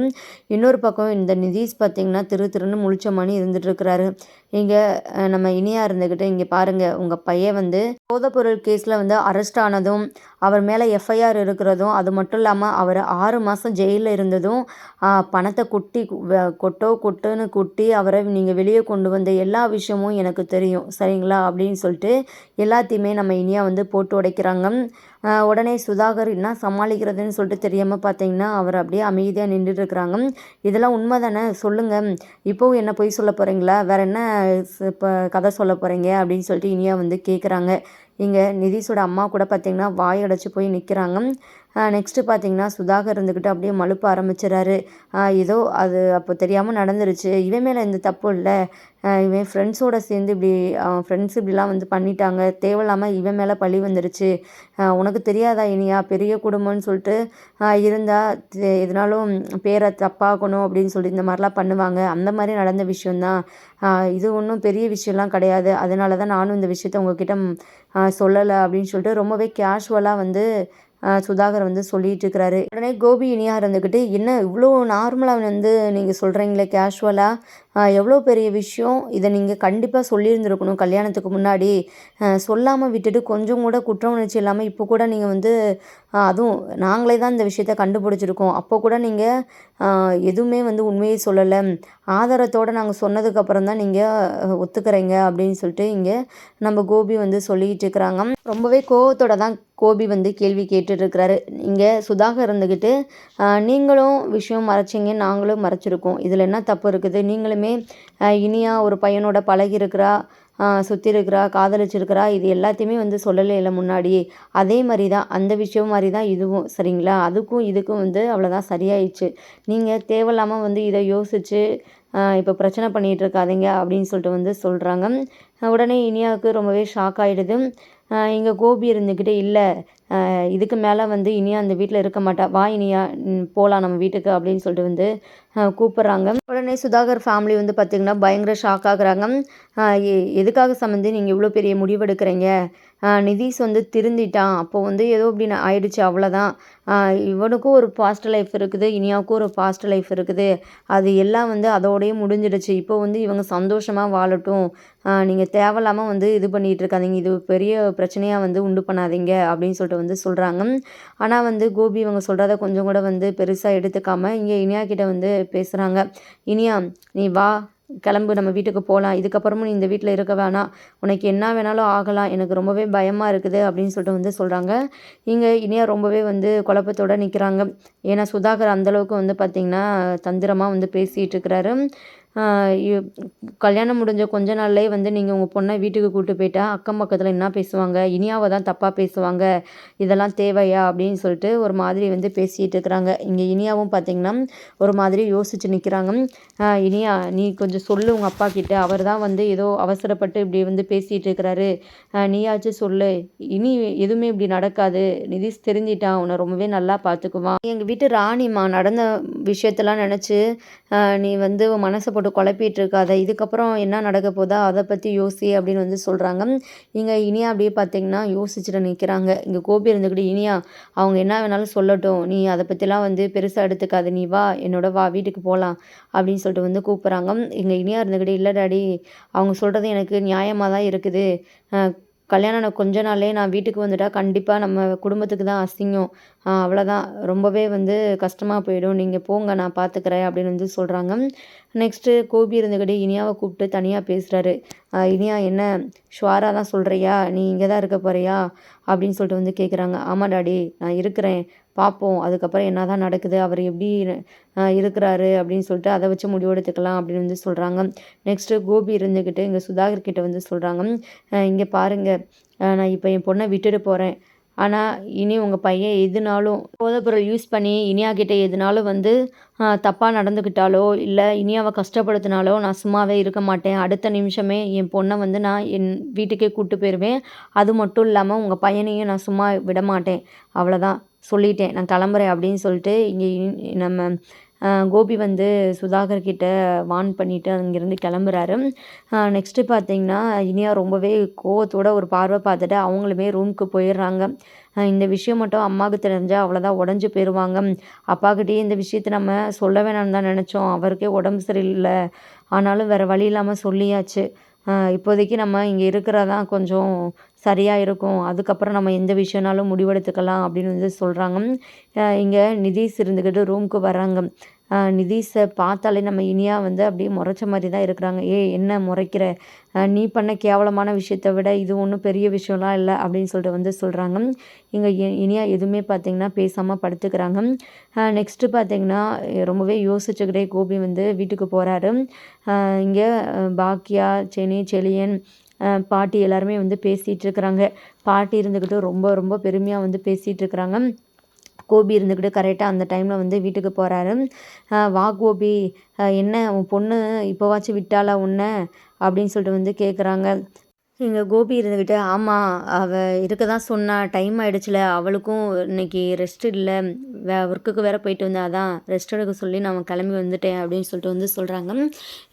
இன்னொரு பக்கம் இந்த நிதிஷ் பார்த்திங்கன்னா திரு திருன்னு மணி இருந்துகிட்ருக்கிறாரு இங்கே நம்ம இனியா இருந்துக்கிட்டு இங்கே பாருங்கள் உங்கள் பையன் வந்து போதைப்பொருள் கேஸில் வந்து அரெஸ்ட் ஆனதும் அவர் மேலே எஃப்ஐஆர் இருக்கிறதும் அது மட்டும் இல்லாமல் அவர் ஆறு மாதம் ஜெயிலில் இருந்ததும் பணத்தை கொட்டி கொட்டோ கொட்டுன்னு கொட்டி அவரை நீங்கள் வெளியே கொண்டு வந்த எல்லா விஷயமும் எனக்கு தெரியும் சரிங்களா? அப்படின்னு சொல்லிட்டு எல்லாத்தையுமே நம்ம இனியா வந்து போட்டு உடைக்கிறாங்க. உடனே சுதாகர் என்ன சமாளிக்கிறதுன்னு சொல்லிட்டு தெரியாமல் பார்த்தீங்கன்னா அவர் அப்படியே அமைதியாக நின்றுட்டு இருக்கிறாங்க. இதெல்லாம் உண்மை தானே சொல்லுங்கள் இப்போவும் என்ன பொய் சொல்ல போகிறீங்களா வேறு என்ன இப்போ கதை சொல்ல போகிறீங்க அப்படின்னு சொல்லிட்டு இனியா வந்து கேட்குறாங்க இங்கே நிதிஷோட அம்மா கூட பார்த்திங்கன்னா வாய் அடைச்சி போய் நிற்கிறாங்க நெக்ஸ்ட்டு பார்த்தீங்கன்னா சுதாகர் இருந்துக்கிட்டு அப்படியே மழுப்ப ஆரம்பிச்சிடறாரு ஏதோ அது அப்போ தெரியாமல் நடந்துருச்சு. இவன் மேலே எந்த தப்பும் இல்லை. இவன் ஃப்ரெண்ட்ஸோடு சேர்ந்து இப்படி ஃப்ரெண்ட்ஸ் இப்படிலாம் வந்து பண்ணிட்டாங்க. தேவையில்லாமல் இவன் மேலே பழி வந்துருச்சு. உனக்கு தெரியாதா இனியா? பெரிய குடும்பம்னு சொல்லிட்டு இருந்தால் எதனாலும் பேரை தப்பாக்கணும் அப்படின்னு சொல்லி இந்த மாதிரிலாம் பண்ணுவாங்க. அந்த மாதிரி நடந்த விஷயந்தான் இது ஒன்றும் பெரிய விஷயம்லாம் கிடையாது. அதனால தான் நானும் இந்த விஷயத்த உங்ககிட்ட சொல்லலை அப்படின்னு சொல்லிட்டு ரொம்பவே கேஷுவலாக வந்து சுதாகர் வந்து சொல்லிட்டு இருக்கிறாரு உடனே கோபி இனியா இருந்துக்கிட்டு என்ன இவ்வளோ நார்மலாக வந்து நீங்கள் சொல்கிறீங்களே கேஷுவலாக எவ்வளோ பெரிய விஷயம்? இதை நீங்கள் கண்டிப்பாக சொல்லியிருந்துருக்கணும் கல்யாணத்துக்கு முன்னாடி. சொல்லாமல் விட்டுட்டு கொஞ்சம் கூட குற்ற உணர்ச்சி இல்லாமல் இப்போ கூட நீங்கள் வந்து அதுவும் நாங்களே தான் இந்த விஷயத்த கண்டுபிடிச்சிருக்கோம். அப்போ கூட நீங்கள் எதுவுமே வந்து உண்மையை சொல்லலை. ஆதாரத்தோடு நாங்கள் சொன்னதுக்கப்புறம் தான் நீங்கள் ஒத்துக்கிறீங்க அப்படின்னு சொல்லிட்டு இங்கே நம்ம கோபி வந்து சொல்லிகிட்டு இருக்கிறாங்க. ரொம்பவே கோபத்தோட தான் கோபி வந்து கேள்வி கேட்டுட்ருக்கிறாரு இங்கே சுதாகர் இருந்துக்கிட்டு நீங்களும் விஷயம் மறைச்சிங்க நாங்களும் மறைச்சிருக்கோம். இதில் என்ன தப்பு இருக்குது? நீங்களுமே இனியா ஒரு பையனோட பழகி இருக்கிறா? இருக்கிறா காதலிச்சிருக்கிறா இது எல்லாத்தையுமே வந்து சொல்லலை இல்லை முன்னாடி அதே மாதிரி தான் அந்த விஷயம் மாதிரி தான் இதுவும் சரிங்களா? அதுக்கும் இதுக்கும் வந்து அவ்வளோதான் சரியாயிடுச்சு. நீங்கள் தேவையில்லாமல் வந்து இதை யோசித்து இப்போ பிரச்சனை பண்ணிகிட்டு இருக்காதீங்க அப்படின்னு சொல்லிட்டு வந்து சொல்கிறாங்க உடனே இனியாவுக்கு ரொம்பவே ஷாக் ஆகிடுது இங்கே கோபி இருந்துக்கிட்டே இல்லை. இதுக்கு மேலே வந்து இனியா அந்த வீட்டில் இருக்க மாட்டா. வா இனியா போகலாம் நம்ம வீட்டுக்கு அப்படின்னு சொல்லிட்டு வந்து கூப்பிட்றாங்க. உடனே சுதாகர் ஃபேமிலி வந்து பார்த்திங்கன்னா பயங்கர ஷாக் ஆகுறாங்க. எதுக்காக சம்மந்தி நீங்கள் இவ்வளோ பெரிய முடிவெடுக்கிறீங்க? நிதிஷ் வந்து திருந்திட்டான். அப்போ வந்து ஏதோ இப்படி ஆயிடுச்சு அவ்வளோதான் இவனுக்கும் ஒரு பாஸ்ட் லைஃப் இருக்குது இனியாவுக்கும் ஒரு பாஸ்ட் லைஃப் இருக்குது. அது எல்லாம் வந்து அதோடையே முடிஞ்சிடுச்சு. இப்போ வந்து இவங்க சந்தோஷமாக வாழட்டும். நீங்கள் தேவையில்லாமல் வந்து இது பண்ணிகிட்டு இருக்காதீங்க. இது பெரிய பிரச்சனையாக வந்து உண்டு பண்ணாதீங்க அப்படின்னு சொல்லிட்டு வந்து சொல்கிறாங்க ஆனால் வந்து கோபி இவங்க சொல்கிறத கொஞ்சம் கூட வந்து பெருசாக எடுத்துக்காமல் இங்கே இனியா கிட்ட வந்து பேசுகிறாங்க இனியா நீ வா. கிளம்பு நம்ம வீட்டுக்கு போகலாம் இதுக்கப்புறமும் நீ இந்த வீட்டில் இருக்க வேணாம். உனக்கு என்ன வேணாலும் ஆகலாம். எனக்கு ரொம்பவே பயமாக இருக்குது அப்படின்னு சொல்லிட்டு வந்து சொல்கிறாங்க இங்கே இனியா ரொம்பவே வந்து குழப்பத்தோடு நிற்கிறாங்க ஏன்னா சுதாகர் அந்தளவுக்கு வந்து பார்த்திங்கன்னா தந்திரமாக வந்து பேசிகிட்டு இருக்கிறாரு. கல்யாணம் முடிஞ்ச கொஞ்ச நாள்லேயே வந்து நீங்கள் உங்கள் பொண்ணை வீட்டுக்கு கூப்பிட்டு போயிட்டா அக்கம் பக்கத்தில் என்ன பேசுவாங்க? இனியாவை தான் தப்பாக பேசுவாங்க. இதெல்லாம் தேவையா? அப்படின்னு சொல்லிட்டு ஒரு மாதிரி வந்து பேசிகிட்டு இருக்கிறாங்க. இங்கே இனியாவும் பார்த்திங்கன்னா ஒரு மாதிரி யோசிச்சு நிற்கிறாங்க இனியா நீ கொஞ்சம் சொல்லு உங்கள் அப்பா கிட்ட. அவர் தான் வந்து ஏதோ அவசரப்பட்டு இப்படி வந்து பேசிகிட்டு இருக்கிறாரு. நீயாச்சும் சொல்லு. இனி எதுவுமே இப்படி நடக்காது. நிதிஷ் தெரிஞ்சிட்டான். உன்னை ரொம்பவே நல்லா பார்த்துக்குவான் எங்கள் வீட்டு ராணிம்மா நடந்த விஷயத்தெல்லாம் நினச்சி நீ வந்து மனசை போட்டு குழப்பிட்டு இருக்காத இதுக்கப்புறம் என்ன நடக்க போதா அதை பற்றி யோசி அப்படின்னு வந்து சொல்கிறாங்க இங்கே இனியா அப்படியே பார்த்தீங்கன்னா யோசிச்சுட்டு நிற்கிறாங்க இங்கே கோபி இருந்துக்கிட்டு இனியா அவங்க என்ன வேணாலும் சொல்லட்டும். நீ அதை பற்றிலாம் வந்து பெருசாக எடுத்துக்காத. நீ வா என்னோட வா வீட்டுக்கு போகலாம் அப்படின்னு சொல்லிட்டு வந்து கூப்பிட்றாங்க. இங்கே இனியா இருந்துக்கிட்டு இல்லை டாடி அவங்க சொல்கிறது எனக்கு நியாயமாக தான் இருக்குது கல்யாணம் ஆன கொஞ்ச நாளே நான் வீட்டுக்கு வந்துட்டா கண்டிப்பாக நம்ம குடும்பத்துக்கு தான் அசிங்கம். அவ்வளோதான் ரொம்பவே வந்து கஷ்டமாக போயிடும். நீங்கள் போங்க நான் பார்த்துக்கிறேன் அப்படின்னு வந்து சொல்கிறாங்க நெக்ஸ்ட்டு கோபி இருந்துக்கிட்டே இனியாவை கூப்பிட்டு தனியாக பேசுகிறாரு இனியா என்ன ஷுவாரா தான் சொல்கிறியா நீ இங்கே தான் இருக்க போகிறியா அப்படின்னு சொல்லிட்டு வந்து கேட்குறாங்க ஆமாம் டாடி நான் இருக்கிறேன். பார்ப்போம் அதுக்கப்புறம் என்ன தான் நடக்குது அவர் எப்படி இருக்கிறாரு அப்படின்னு சொல்லிட்டு அதை வச்சு முடிவெடுத்துக்கலாம் அப்படின்னு வந்து சொல்கிறாங்க நெக்ஸ்ட்டு கோபி இருந்துக்கிட்டு இங்கே சுதாகர் கிட்ட வந்து சொல்கிறாங்க இங்கே பாருங்கள் நான் இப்போ என் பொண்ணை விட்டுட்டு போகிறேன் ஆனால் இனி உங்கள் பையன் எதுனாலும் போதைப்பொருள் யூஸ் பண்ணி இனியா கிட்டே எதுனாலும் வந்து தப்பாக நடந்துக்கிட்டாலோ இல்லை இனியாவை கஷ்டப்படுத்தினாலோ நான் சும்மாவே இருக்க மாட்டேன். அடுத்த நிமிஷமே என் பொண்ணை வந்து நான் என் வீட்டுக்கே கூப்பிட்டு போயிடுவேன் அது மட்டும் இல்லாமல் உங்கள் பையனையும் நான் சும்மா விட மாட்டேன். அவ்வளோதான் சொல்லிட்டேன். நான் கிளம்புறேன் அப்படின்னு சொல்லிட்டு இங்கே நம்ம கோபி வந்து சுதாகர் கிட்ட வார்ன் பண்ணிவிட்டு அங்கேருந்து கிளம்புறாரு. நெக்ஸ்ட்டு பார்த்தீங்கன்னா இனியா ரொம்பவே கோவத்தோட ஒரு பார்வை பார்த்துட்டு அவங்களுமே ரூமுக்கு போயிடுறாங்க. இந்த விஷயம் மட்டும் அம்மாவுக்கு தெரிஞ்சால் அவ்வளோதான் உடஞ்சி போயிடுவாங்க அப்பாக்கிட்டேயே இந்த விஷயத்த நம்ம சொல்ல வேணாம்னு தான் நினச்சோம். அவருக்கே உடம்பு சரியில்லை. ஆனாலும் வேறு வழி இல்லாமல் சொல்லியாச்சு. இப்போதைக்கு நம்ம இங்கே இருக்கிறதான் கொஞ்சம் சரியாக இருக்கும். அதுக்கப்புறம் நம்ம எந்த விஷயம்னாலும் முடிவெடுத்துக்கலாம் அப்படின்னு வந்து சொல்கிறாங்க இங்கே நிதிஷ் இருந்துக்கிட்டு ரூமுக்கு வராங்க நிதிஷை பார்த்தாலே நம்ம இனியா வந்து அப்படியே முறைச்ச மாதிரி தான் இருக்கிறாங்க. ஏ என்ன முறைக்கிற? நீ பண்ண கேவலமான விஷயத்த விட இது ஒன்றும் பெரிய விஷயம்லாம் இல்லை அப்படின்னு சொல்லிட்டு வந்து சொல்கிறாங்க இங்கே இனியா எதுவுமே பார்த்திங்கன்னா பேசாமல் படுத்துக்கிறாங்க. நெக்ஸ்ட்டு பார்த்திங்கன்னா ரொம்பவே யோசிச்சுக்கிட்டே கோபி வந்து வீட்டுக்கு போகிறாரு இங்கே பாக்கியா செனி செலியன் பாட்டி எல்லாருமே வந்து பேசிகிட்டு இருக்கிறாங்க. பாட்டி இருந்துக்கிட்டு ரொம்ப ரொம்ப பெருமையாக வந்து பேசிகிட்டு இருக்கிறாங்க. கோபி இருந்துக்கிட்டு கரெக்டாக அந்த டைமில் வந்து வீட்டுக்கு போகிறாரு வா கோபி. என்ன உன் பொண்ணு இப்போவாச்சும் விட்டாளா உன்னை? அப்படின்னு சொல்லிட்டு வந்து கேட்குறாங்க எங்கள் கோபி இருந்துக்கிட்டு ஆமாம் அவள் இருக்க தான் சொன்னா டைம் ஆகிடுச்சில்ல அவளுக்கும் இன்னைக்கு ரெஸ்ட் இல்லை. வே ஒர்க்குக்கு வேறு போயிட்டு வந்தா அதான் ரெஸ்ட் எடுக்க சொல்லி நான் கிளம்பி வந்துட்டேன் அப்படின்னு சொல்லிட்டு வந்து சொல்கிறாங்க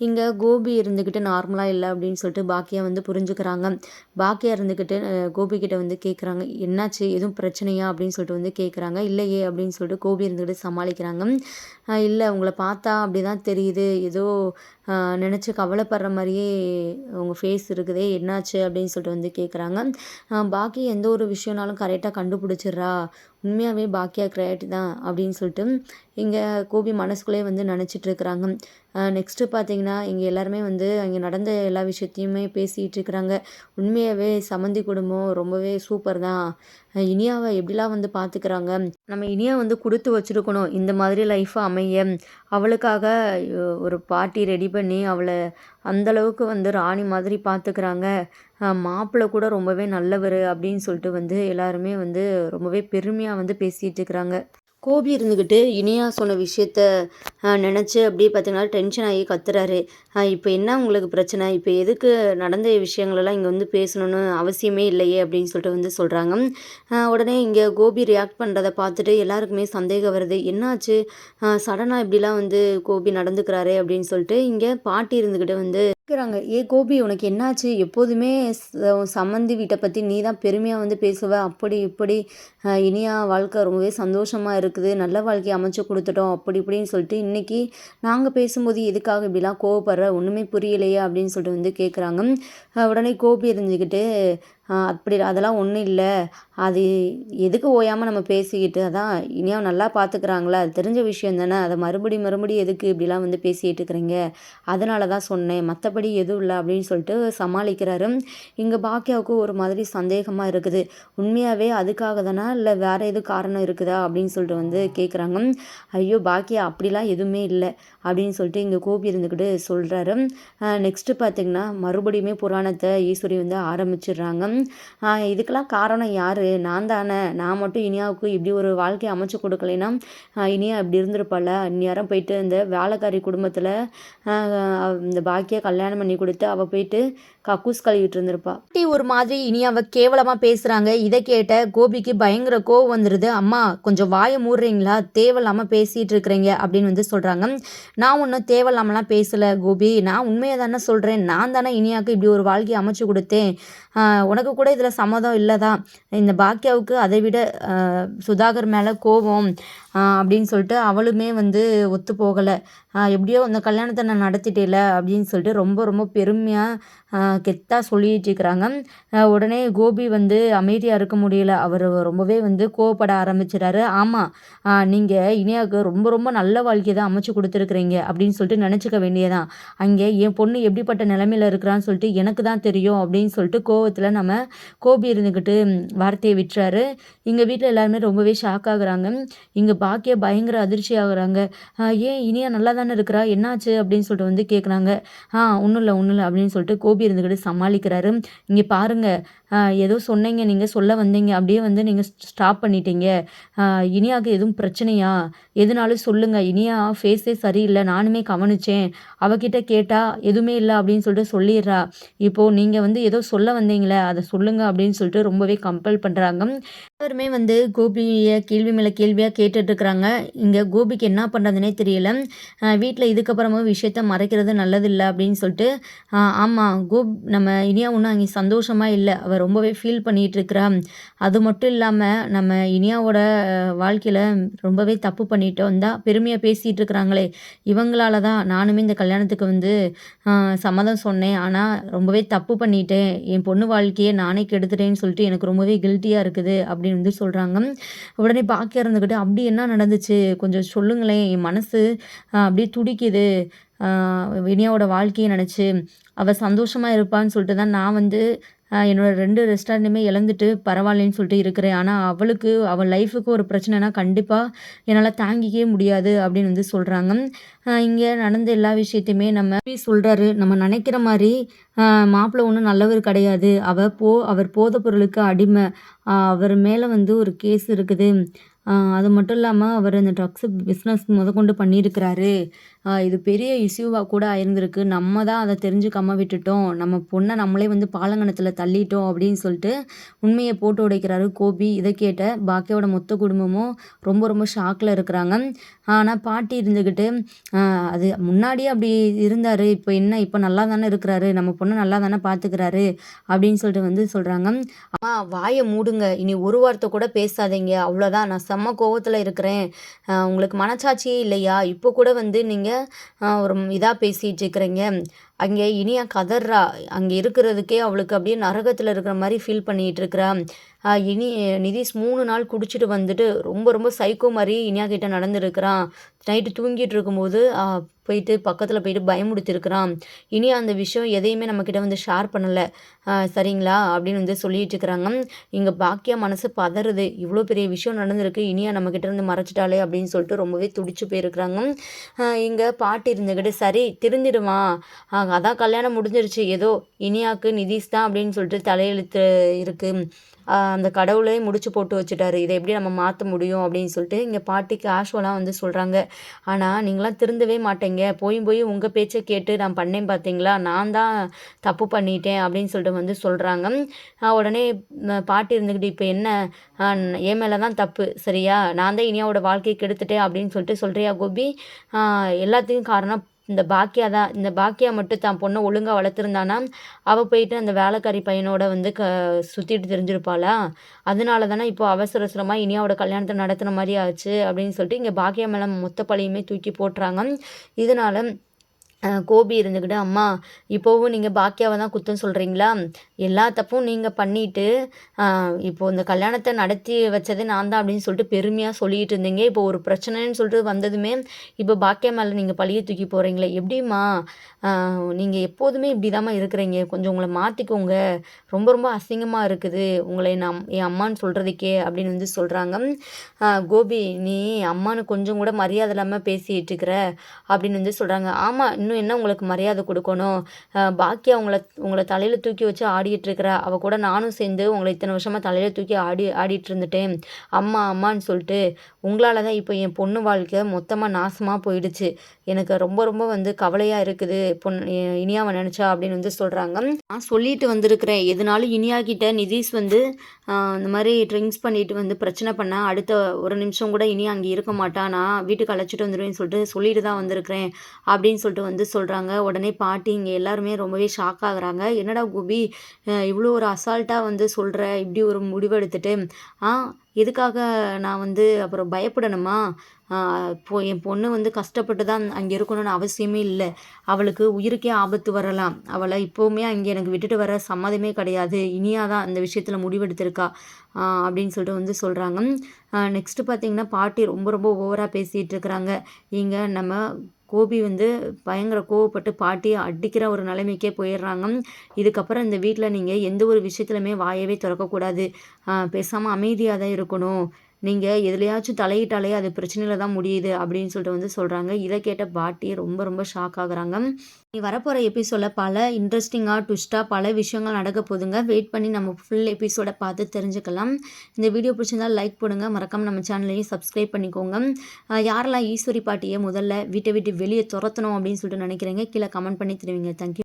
இங்கே கோபி இருந்துக்கிட்டு நார்மலாக இல்லை அப்படின்னு சொல்லிட்டு பாக்கியா வந்து புரிஞ்சுக்கிறாங்க. பாக்கியா இருந்துக்கிட்டு கோபி கிட்ட வந்து கேட்குறாங்க என்னாச்சு? எதுவும் பிரச்சனையா? அப்படின்னு சொல்லிட்டு வந்து கேட்குறாங்க இல்லையே அப்படின்னு சொல்லிட்டு கோபி இருந்துக்கிட்டு சமாளிக்கிறாங்க. இல்லை உங்களை பார்த்தா அப்படி தான் தெரியுது. ஏதோ நினச்சி கவலைப்படுற மாதிரியே உங்கள் ஃபேஸ் இருக்குதே என்னாச்சு அப்படின்னு சொல்லிட்டு வந்து கேட்குறாங்க பாக்கி எந்த ஒரு விஷயம்னாலும் கரெக்டாக கண்டுபிடிச்சிட்றா. உண்மையாகவே பாக்கியா கிரேட் தான் அப்படின்னு சொல்லிட்டு இங்கே கோபி மனசுக்குள்ளே வந்து நினச்சிட்ருக்குறாங்க. நெக்ஸ்ட்டு பார்த்தீங்கன்னா இங்கே எல்லாருமே வந்து அங்கே நடந்த எல்லா விஷயத்தையுமே பேசிகிட்டு இருக்கிறாங்க. உண்மையாகவே சம்மந்தி குடும்பம் ரொம்பவே சூப்பர் தான். இனியாவை எப்படிலாம் வந்து பார்த்துக்கிறாங்க நம்ம இனியா வந்து கொடுத்து வச்சுருக்கணும். இந்த மாதிரி லைஃப்பை அமைய. அவளுக்காக ஒரு பார்ட்டி ரெடி பண்ணி அவளை அந்தளவுக்கு வந்து ராணி மாதிரி பார்த்துக்கிறாங்க மாப்பிள்ளை கூட ரொம்பவே நல்லவர் அப்படின்னு சொல்லிட்டு வந்து எல்லாருமே வந்து ரொம்பவே பெருமையாக வந்து பேசிகிட்டு இருக்கிறாங்க. கோபி இருந்துக்கிட்டு இனியா சொன்ன விஷயத்த நினச்சி அப்படியே பார்த்தீங்கன்னா டென்ஷன் ஆகி கத்துறாரு. இப்போ என்ன உங்களுக்கு பிரச்சனை? இப்போ எதுக்கு நடந்த விஷயங்களெல்லாம் இங்கே வந்து பேசணும்னு அவசியமே இல்லையே அப்படின்னு சொல்லிட்டு வந்து சொல்கிறாங்க உடனே இங்கே கோபி ரியாக்ட் பண்ணுறதை பார்த்துட்டு எல்லாருக்குமே சந்தேகம் வருது. என்னாச்சு? சடனாக இப்படிலாம் வந்து கோபி நடந்துக்கிறாரு அப்படின்னு சொல்லிட்டு இங்கே பாட்டி இருந்துக்கிட்டு வந்து கேட்குறாங்க ஏ கோபி உனக்கு என்னாச்சு? எப்போதுமே சம்மந்தி வீட்டை பற்றி நீ தான் பெருமையாக வந்து பேசுவ. அப்படி இப்படி இனியா வாழ்க்கை ரொம்பவே சந்தோஷமாக இருக்குது. நல்ல வாழ்க்கையை அமைச்சு கொடுத்துட்டோம். அப்படி இப்படின்னு சொல்லிட்டு இன்றைக்கி நாங்கள் பேசும்போது எதுக்காக இப்படிலாம் கோவப்படுற? ஒன்றுமே புரியலையே. அப்படின்னு சொல்லிட்டு வந்து கேட்குறாங்க உடனே கோபி இருந்துக்கிட்டு அப்படி அதெல்லாம் ஒன்றும் இல்லை. அது எதுக்கு ஓயாமல் நம்ம பேசிக்கிட்டு அதான் இனியும் நல்லா பார்த்துக்குறாங்களா அது தெரிஞ்ச விஷயம் தானே. அதை மறுபடி மறுபடியும் எதுக்கு இப்படிலாம் வந்து பேசிகிட்டு இருக்கிறீங்க? அதனால தான் சொன்னேன். மற்றபடி எதுவும் இல்லை அப்படின்னு சொல்லிட்டு சமாளிக்கிறாரு. இங்கே பாக்கியாவுக்கு ஒரு மாதிரி சந்தேகமாக இருக்குது. உண்மையாகவே அதுக்காக தானே? இல்லை வேறு எதுவும் காரணம் இருக்குதா? அப்படின்னு சொல்லிட்டு வந்து கேட்குறாங்க ஐயோ பாக்கியா அப்படிலாம் எதுவுமே இல்லை அப்படின்னு சொல்லிட்டு இங்கே கோபி இருந்துக்கிட்டு சொல்கிறாரு நெக்ஸ்ட்டு பார்த்திங்கன்னா மறுபடியுமே புராணத்தை ஈஸ்வரி வந்து ஆரம்பிச்சிடுறாங்க. இதுக்கெல்லாம் காரணம் யாரு? நான் தானே. நான் மட்டும் இனியாவுக்கு இப்படி ஒரு வாழ்க்கையை அமைச்சு கொடுக்கலைன்னா, இனியா இப்படி இருந்திருப்பாள் இந்நேரம் போயிட்டு இந்த வேலைக்காரி குடும்பத்தில் இந்த பாக்கியா கல்யாணம் பண்ணி கொடுத்து அவ போயிட்டு கக்கூஸ் கழுவிட்டு இருந்திருப்பா." குட்டி ஒரு மாதிரி இனியாவ கேவலமா பேசுறாங்க. இதை கேட்ட கோபிக்கு பயங்கர கோவம் வந்துருது. "அம்மா கொஞ்சம் வாய மூடுறீங்களா? தேவையில்லாம பேசிட்டு இருக்கிறீங்க." அப்படின்னு வந்து சொல்றாங்க. "நான் ஒன்றும் தேவையில்லாமலாம் பேசல கோபி. நான் உண்மையை தானே சொல்றேன். நான் தானே இனியாவுக்கு இப்படி ஒரு வாழ்க்கையை அமைச்சு கொடுத்தேன் உனக்கு கூட இதில் சம்மதம் இல்லைதான் இந்த பாக்கியாவுக்கு அதை விட சுதாகர் மேல கோபம் அப்படின்னு சொல்லிட்டு அவளுமே வந்து ஒத்து போகலை எப்படியோ இந்த கல்யாணத்தை நான் நடத்திட்டேல அப்படின்னு சொல்லிட்டு ரொம்ப ரொம்ப பெருமையாக கெத்தாக சொல்லிட்டு இருக்கிறாங்க. உடனே கோபி வந்து அமைதியாக இருக்க முடியல. அவர் ரொம்பவே வந்து கோவப்பட ஆரம்பிச்சுட்டாரு. ஆமாம் நீங்கள் இனியாவுக்கு ரொம்ப ரொம்ப நல்ல வாழ்க்கைய தான் அமைச்சு கொடுத்துருக்குறீங்க அப்படின்னு சொல்லிட்டு நினச்சிக்க வேண்டியதான். "அங்கே என் பொண்ணு எப்படிப்பட்ட நிலமையில இருக்கிறான்னு சொல்லிட்டு எனக்கு தான் தெரியும்." அப்படின்னு சொல்லிட்டு கோவத்தில் நம்ம கோபி இருந்துக்கிட்டு வார்த்தையை விட்டுறாரு. எங்கள் வீட்டில் எல்லாருமே ரொம்பவே ஷாக் ஆகுறாங்க. இங்கே பாக்கியா பயங்கர அதிர்ச்சி ஆகுறாங்க. ஏன் இனியா நல்லா தானே இருக்கிறா? என்னாச்சு?" அப்படின்னு சொல்லிட்டு வந்து கேட்குறாங்க. "ஆ ஒன்றும் இல்லை ஒன்றும் இல்லை அப்படின்னு சொல்லிட்டு கோபி இருந்துக்கிட்டு சமாளிக்கிறாரு. இங்கே பாருங்கள் ஏதோ சொன்னீங்க நீங்கள் சொல்ல வந்தீங்க. அப்படியே வந்து நீங்கள் ஸ்டாப் பண்ணிட்டீங்க. இனியாவுக்கு எதுவும் பிரச்சனையா? எதுனாலும் சொல்லுங்கள் இனியா ஃபேஸே சரியில்லை நானுமே கவனிச்சேன். அவகிட்ட கேட்டால் எதுவுமே இல்லை அப்படின்னு சொல்லிட்டு சொல்லிடுறா இப்போது நீங்கள் வந்து ஏதோ சொல்ல வந்தீங்களே, அதை சொல்லுங்கள் அப்படின்னு சொல்லிட்டு ரொம்பவே கம்பல் பண்ணுறாங்க எல்லாருமே வந்து கோபியை கேள்வி மேலே கேள்வியாக கேட்டுட்ருக்குறாங்க இங்கே கோபிக்கு என்ன பண்ணுறதுனே தெரியல. வீட்டில் இதுக்கப்புறமும் விஷயத்த மறைக்கிறது நல்லதில்லை அப்படின்னு சொல்லிட்டு, ஆமாம் கோப் நம்ம இனியா ஒன்றும் அங்கே சந்தோஷமாக இல்லை அவர் ரொம்பவே ஃபீல் பண்ணிகிட்ருக்குறா அது மட்டும் இல்லாமல் நம்ம இனியாவோட வாழ்க்கையில் ரொம்பவே தப்பு பண்ணிட்டோம் தான் பெருமையாக பேசிகிட்டு இருக்கிறாங்களே. இவங்களால தான் நானுமே இந்த கல்யாணத்துக்கு வந்து சம்மதம் சொன்னேன். ஆனால் ரொம்பவே தப்பு பண்ணிட்டேன். என் பொண்ணு வாழ்க்கையை நானே கெடுத்துட்டேன்னு சொல்லிட்டு எனக்கு ரொம்பவே கில்ட்டியாக இருக்குது." அப்படின்னு வந்து சொல்கிறாங்க உடனே பாக்கியா இருந்துக்கிட்டு, "அப்படி என்ன நடந்துச்சு? கொஞ்சம் சொல்லுங்களேன். என் மனசு அப்படியே துடிக்குது. அ இனியாவோட நினச்சி அவள் சந்தோஷமாக இருப்பான்னு சொல்லிட்டு தான் நான் வந்து என்னோட ரெண்டு ரெஸ்டாரண்ட்டுமே இழந்துட்டு பரவாயில்லன்னு சொல்லிட்டு இருக்கிறேன். ஆனால் அவளுக்கு அவள் லைஃபுக்கு ஒரு பிரச்சனைனா கண்டிப்பாக என்னால் தாங்கிக்கவே முடியாது." அப்படின்னு வந்து சொல்கிறாங்க இங்கே நடந்த எல்லா விஷயத்தையுமே நம்ம சொல்கிறாரு "நம்ம நினைக்கிற மாதிரி மாப்பிள்ளை ஒன்றும் நல்லவர் கிடையாது. அவ போ அவர் போத பொருளுக்கு அடிமை. அவர் மேலே வந்து ஒரு கேஸ் இருக்குது. அது மட்டும் இல்லாமல் அவர் இந்த ட்ரக்ஸு பிஸ்னஸ் முதற்கொண்டு பண்ணியிருக்கிறாரு. இது பெரிய இஷ்யூவாக கூட ஆயிருந்திருக்கு. நம்ம தான் அதை தெரிஞ்சுக்காம விட்டுட்டோம். நம்ம பொண்ணை நம்மளே வந்து பாலங்கணத்தில் தள்ளிட்டோம்." அப்படின்னு சொல்லிட்டு உண்மையை போட்டு உடைக்கிறாரு கோபி. இதை கேட்ட பாக்கியோட மொத்த குடும்பமும் ரொம்ப ரொம்ப ஷாக்ல இருக்கிறாங்க. ஆனால் பாட்டி இருந்துக்கிட்டு, அது முன்னாடியே அப்படி இருந்தார் இப்போ என்ன? இப்போ நல்லா தானே இருக்கிறாரு. நம்ம பொண்ணை நல்லா தானே பார்த்துக்கிறாரு." அப்படின்னு சொல்லிட்டு வந்து சொல்கிறாங்க "அம்மா வாயை மூடுங்க. இனி ஒரு வார்த்தை கூட பேசாதீங்க. அவ்வளோதான். நான் செம்ம கோவத்தில் இருக்கிறேன். உங்களுக்கு மனசாட்சியே இல்லையா? இப்போ கூட வந்து நீங்கள் ஒரு இதாக பேசிகிட்டு இருக்கிறீங்க." அங்கே இனியா கதர்றா. அங்கே இருக்கிறதுக்கே அவளுக்கு அப்படியே நரகத்தில் இருக்கிற மாதிரி ஃபீல் பண்ணிகிட்டு இருக்கிறா. இனி நிதிஷ் மூணு நாள் குடிச்சிட்டு வந்துட்டு ரொம்ப ரொம்ப சைக்கோ மாதிரி இனியா கிட்ட நைட்டு தூங்கிட்டு இருக்கும்போது போயிட்டு பக்கத்தில் போயிட்டு பயமுடுத்திருக்கிறான் இனி அந்த விஷயம் எதையுமே நம்மக்கிட்ட வந்து ஷேர் பண்ணலை சரிங்களா? அப்படின்னு வந்து சொல்லிட்டு இருக்கிறாங்க. இங்கே பாக்கியா மனசு பதறுது. இவ்வளோ பெரிய விஷயம் நடந்திருக்கு. இனியா நம்மக்கிட்ட இருந்து மறைச்சிட்டாலே அப்படின்னு சொல்லிட்டு ரொம்பவே துடிச்சு போயிருக்கிறாங்க. இங்கே பாட்டு பாட்டி இருந்துக்கிட்டு, "சரி திருந்திடுவான். அதான் கல்யாணம் முடிஞ்சிருச்சு. ஏதோ இனியாக்கு நிதிஷ் தான் அப்படின்னு சொல்லிட்டு தலையெழுத்து இருக்குது அந்த கடவுளே முடிச்சு போட்டு வச்சுட்டாரு. இதை எப்படி நம்ம மாற்ற முடியும்?" அப்படின்னு சொல்லிட்டு இங்கே பாட்டி கேஷுவலா வந்து சொல்கிறாங்க ஆனால் நீங்களாம் திருந்தவே மாட்டேங்க போயும் போய் உங்கள் பேச்சை கேட்டு நான் பண்ணேன் பார்த்தீங்களா? நான் தான் தப்பு பண்ணிட்டேன்." அப்படின்னு சொல்லிட்டு வந்து சொல்கிறாங்க உடனே பாட்டி இருந்துக்கிட்டு, இப்போ என்ன? என் மேலே தான் தப்பு. சரியா? நான் தான் இனியாவோட வாழ்க்கையை கெடுத்துட்டேன் அப்படின்னு சொல்லிட்டு சொல்கிறியா கோபி? எல்லாத்துக்கும் காரணம் இந்த பாக்கியா தான். இந்த பாக்கியா மட்டும் தான் பொண்ணை ஒழுங்காக வளர்த்துருந்தான்னா, அவள் போயிட்டு அந்த வேலைக்காரி பையனோட வந்து க சுற்றிட்டு தெரிஞ்சிருப்பாளா அதனால தானே இப்போ அவசர அவசரமாக இனியாவோட கல்யாணத்தை நடத்துகிற மாதிரி ஆச்சு." அப்படின்னு சொல்லிட்டு இங்கே பாக்கியா மேலே மொத்த பழையுமே தூக்கி போட்டுறாங்க. இதனால கோபி இருந்துக்கிட்டு, "அம்மா இப்போவும் நீங்கள் பாக்கியாவை தான் குத்தம் சொல்கிறீங்களா எல்லா தப்பும் நீங்கள் பண்ணிட்டு, இப்போது இந்த கல்யாணத்தை நடத்தி வச்சதே நான் தான் அப்படின்னு சொல்லிட்டு பெருமையாக சொல்லிட்டு இருந்தீங்க. இப்போ ஒரு பிரச்சனைன்னு சொல்லிட்டு வந்ததுமே, இப்போ பாக்கியா மேலே நீங்கள் பழிய தூக்கி போகிறீங்களே எப்படிம்மா? நீங்கள் எப்போதுமே எப்போதுமே இப்படிதாம்மா இருக்கிறீங்க. கொஞ்சம் உங்களை மாற்றிக்கோங்க ரொம்ப ரொம்ப அசிங்கமாக இருக்குது. உங்களை என் அம் என் அம்மான்னு சொல்கிறதுக்கே அப்படின்னு வந்து சொல்கிறாங்க "கோபி நீ அம்மானு கொஞ்சம் கூட மரியாதை இல்லாமல் பேசிகிட்டு இருக்கிற." அப்படின்னு வந்து சொல்கிறாங்க ஆமாம் இன்னும் என்ன உங்களுக்கு மரியாதை கொடுக்கணும்? பாக்கியா உங்களை உங்களை தலையில் தூக்கி வச்சு ஆடிட்டு அவள் கூட நானும் சேர்ந்து உங்களை இத்தனை வருஷமாக தலையில் தூக்கி ஆடி ஆடிட்டு இருந்துட்டேன் அம்மா அம்மான்னு சொல்லிட்டு உங்களால் தான் இப்போ என் பொண்ணு வாழ்க்கை மொத்தமாக நாசமாக போயிடுச்சு. எனக்கு ரொம்ப ரொம்ப வந்து கவலையாக இருக்குது. பொன் இனியாவை நினச்சா அப்படின்னு வந்து சொல்கிறாங்க நான் சொல்லிட்டு வந்திருக்கிறேன். எதுனாலும் இனியா கிட்ட நிதிஷ் வந்து இந்த மாதிரி ட்ரிங்க்ஸ் பண்ணிட்டு வந்து பிரச்சனை பண்ணால் அடுத்த ஒரு நிமிஷம் கூட இனி அங்கே இருக்க மாட்டான் நான் வீட்டுக்கு அழைச்சிட்டு வந்துடுவேன்னு சொல்லிட்டு சொல்லிட்டு தான் வந்திருக்கிறேன் அப்படின்னு சொல்லிட்டு வந்து வந்து சொல்கிறாங்க உடனே பாட்டி இங்கே எல்லாருமே ரொம்பவே ஷாக் ஆகுறாங்க. என்னடா கோபி இவ்வளோ ஒரு அசால்ட்டாக வந்து சொல்கிற இப்படி ஒரு முடிவெடுத்துட்டு ஆ எதுக்காக நான் வந்து அப்புறம் பயப்படணுமா? இப்போ என் பொண்ணு வந்து கஷ்டப்பட்டு தான் அங்கே இருக்கணும்னு அவசியமே இல்லை. அவளுக்கு உயிருக்கே ஆபத்து வரலாம். அவளை இப்போவுமே அங்கே எனக்கு விட்டுட்டு வர சம்மதமே கிடையாது. இனியா தான் அந்த விஷயத்தில் முடிவெடுத்திருக்கா. அப்படின்னு சொல்லிட்டு வந்து சொல்கிறாங்க நெக்ஸ்ட்டு பார்த்தீங்கன்னா பாட்டி ரொம்ப ரொம்ப ஓவராக பேசிகிட்டு இருக்கிறாங்க. இங்கே நம்ம கோபி வந்து பயங்கர கோவப்பட்டு பாட்டியை அடிக்கிற ஒரு நிலைமைக்கே போயிடுறாங்க. இதுக்கப்புறம் இந்த வீட்டில் நீங்கள் எந்த ஒரு விஷயத்துலையுமே வாயவே திறக்கக்கூடாது. பேசாமல் அமைதியாக தான் இருக்கணும். நீங்கள் எதுலையாச்சும் தலையிட்டாலே அது பிரச்சனையில் தான் முடியுது அப்படின்னு சொல்லிட்டு வந்து சொல்கிறாங்க இதை கேட்ட பாட்டி ரொம்ப ரொம்ப ஷாக் ஆகுறாங்க. நீ வரப்போகிற எபிசோடில் பல இன்ட்ரெஸ்டிங்காக ட்விஸ்ட்டாக பல விஷயங்கள் நடக்க போதுங்க. வெயிட் பண்ணி நம்ம ஃபுல் எபிசோடை பார்த்து தெரிஞ்சுக்கலாம். இந்த வீடியோ பிடிச்சிருந்தால் லைக் போடுங்க. மறக்காமல் நம்ம சேனலையும் சப்ஸ்கிரைப் பண்ணிக்கோங்க. யாரெல்லாம் ஈஸ்வரி பாட்டியை முதல்ல வீட்டை விட்டு வெளியே துரத்தணும் அப்படின்னு சொல்லிட்டு நினைக்கிறீங்க கீழே கமெண்ட் பண்ணி தெரிவிங்க. தேங்க்யூ